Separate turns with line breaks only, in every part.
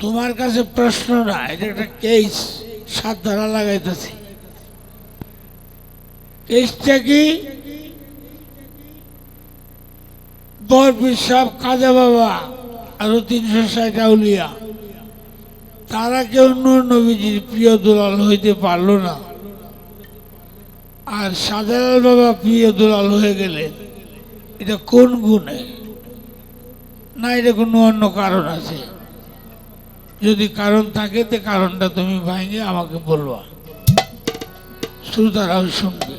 তোমার কাছে প্রশ্ন না এটা একটা কেস সাত ধারা লাগাইতেছি। কেসটা কি? বরফির সব খাজা বাবা আরও তিনশো ষাট আউলিয়া। তারা কেউ নবীজির প্রিয় দুলাল হইতে পারল না। আর সাধারণ বাবা প্রিয় দুলাল হয়ে গেলেন এটা কোন গুণে? না, এটা কোনো অন্য কারণ আছে। যদি কারণ থাকে তে কারণটা তুমি ভাঙে আমাকে বলবা। শ্রোতারাও শুনবে।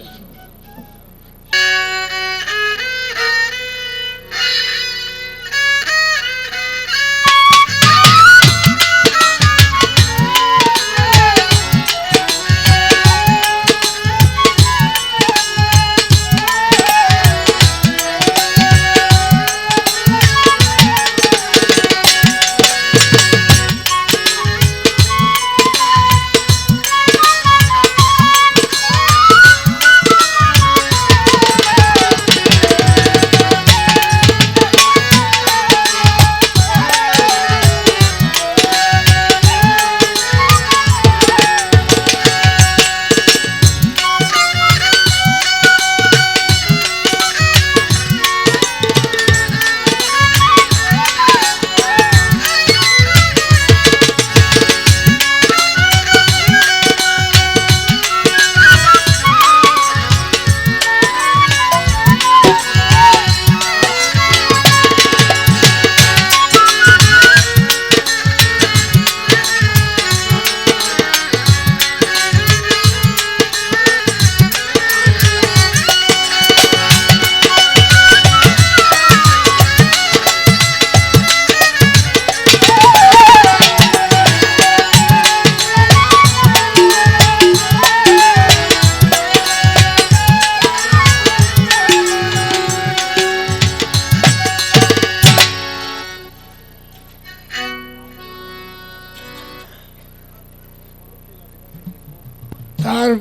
তার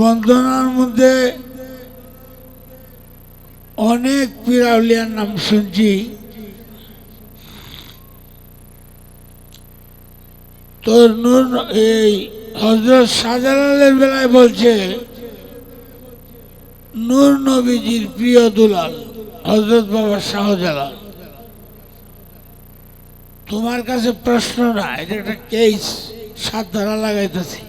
বন্দনার মধ্যে অনেক পিরাউলিয়ার নাম শুনছি। তোর নূর এই হজরত শাহজালালের বেলায় বলছে, নূর নবীজির প্রিয় দুলাল, হজরত বাবা শাহজালাল, তোমার কাছে প্রশ্ন না, এটা একটা কেস সাত ধারা লাগাইতেছি।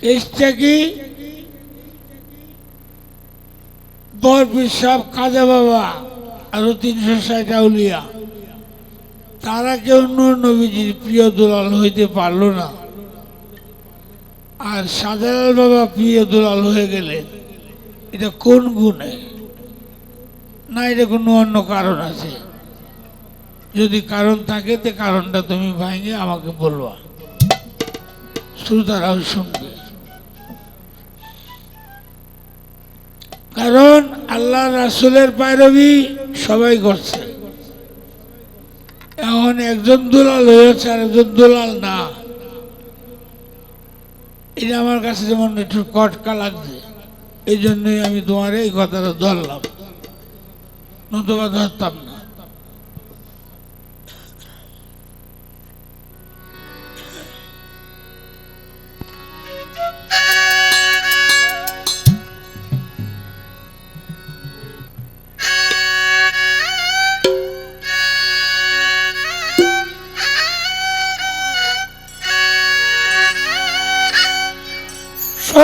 কেসটা কি? বরফির সব খাজা বাবা, আরও তিনশো ষাট আউলিয়া তারা কেউ নূর নবীজির প্রিয় দুলাল হইতে পারল না। আর সাধারণ বাবা প্রিয় দুলাল হয়ে গেলেন। এটা কোন গুণে? না, এটা কোনো অন্য কারণ আছে। যদি কারণ থাকে, তো কারণটা তুমি ভাঙে আমাকে বলবা। শ্রোতারাও শুনবে। কারণ আল্লাহ রাসুলের পায়রবি সবাই করছে। এখন একজন দুলাল হয়েছে আর একজন দুলাল না। এটা আমার কাছে যেমন একটু কটকা লাগছে এই জন্যই আমি তোমার এই কথাটা ধরলাম। নতুবা ধরতাম না।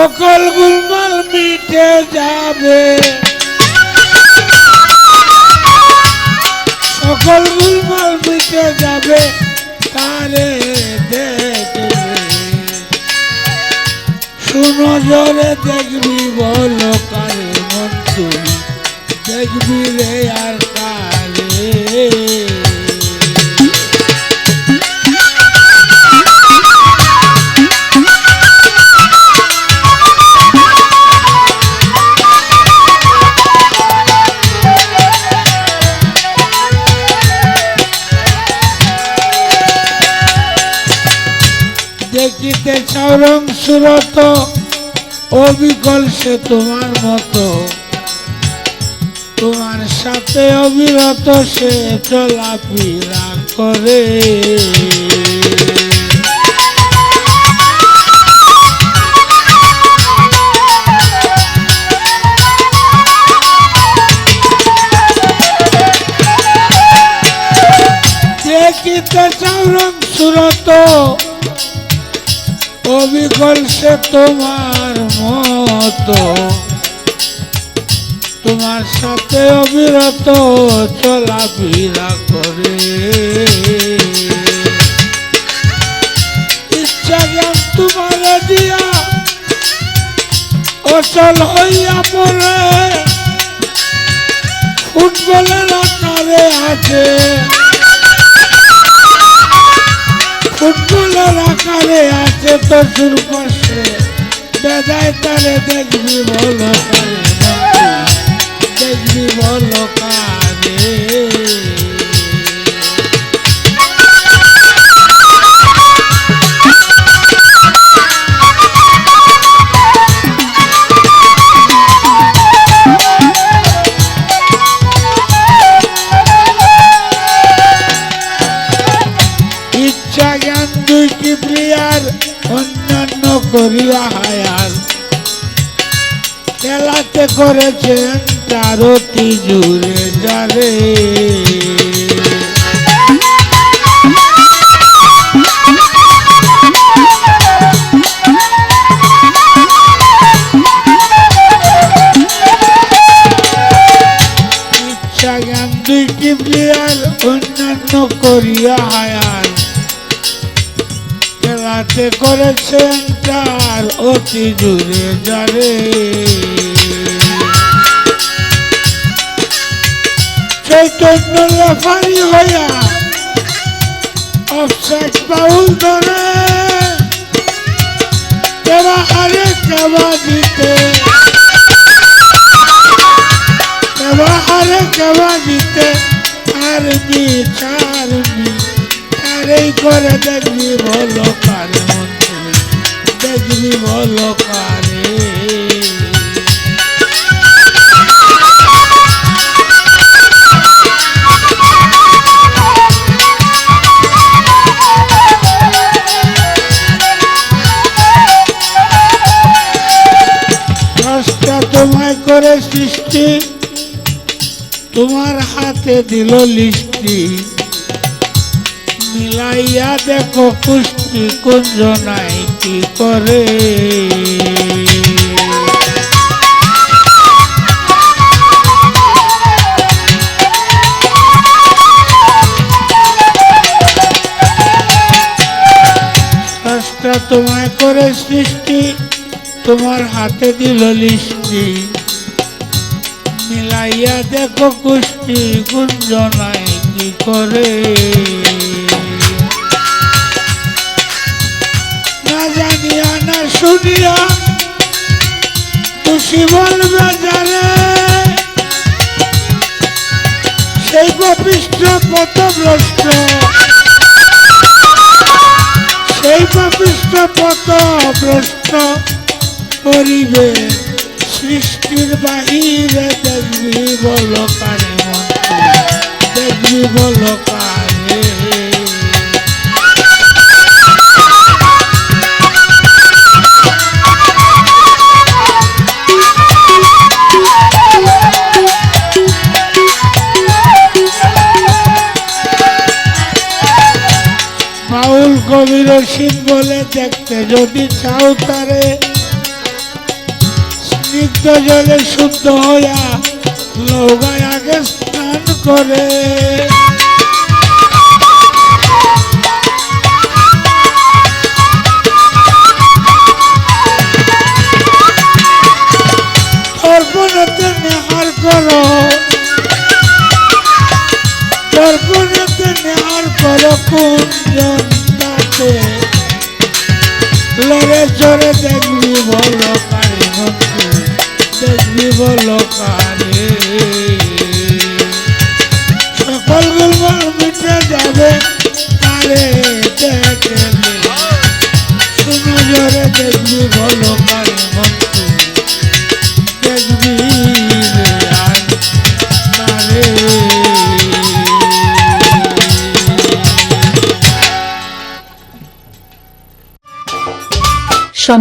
সকল গুলমাল মিটে যাবে। সকল গুলমাল মিটে যাবে, তারে দেখবে। শুনো দেখবি বলো কারে মন তুই দেখবি রে আর সুরত অবিকল সে তোমার মতো। তোমার সাথে অবিরত সে চলাফেরা করে। দেখিতে সুরত অবিকল সে তোমার মতো। তোমার সাথে অবিরত চলাফেরা করে। ইচ্ছা জ্ঞান তোমার দিয়া অচল হইয়া পড়ে। ফুটবলের আকারে আছে। ফুটবলের আকারে আছে তো সুরপাশে বেদায় তারে দেখবি ভালো দেখবি। বলো করিয়া হায়ার খেলাতে করেছেন চারতি জুড়ে যারে। অন্যান্য করিয়া হায়ার খেলাতে করেছেন তার অতি দূরে যারে চৈতন্য হইয়া অফসাইড বাউল ধরে। কেবা আরে কেবা দিতে। কেবা আরে কেবা দিতে। আরমি চারমি আরেই করে দেখবি বলো কারে তোমায় করে সৃষ্টি তোমার হাতে দিল লিষ্টি। মিলাইয়া দেখো কুষ্টি কুঞ্জ নাই। করে? তোমায় করে সৃষ্টি তোমার হাতে দিল লিষ্টি। মিলাইয়া দেখো কুষ্টি গুঞ্জনায় কি করে? শুনিয়া খুশি বলবে জানে সেই কপিষ্ঠ পথভ্রষ্ট সেই কপিষ্ঠ পথভ্রষ্ট করিবে সৃষ্টির বাহিরে দেখবি বল কারে দেখবি বল কারে বাউল কবি রশিদ বলে দেখতে যদি চাও তারে। স্নিগ্ধ জলে শুদ্ধ হইয়া নৌকায় আগে স্নান করে। কুঞ্জন লড়ে চড়ে দেখবি বলো।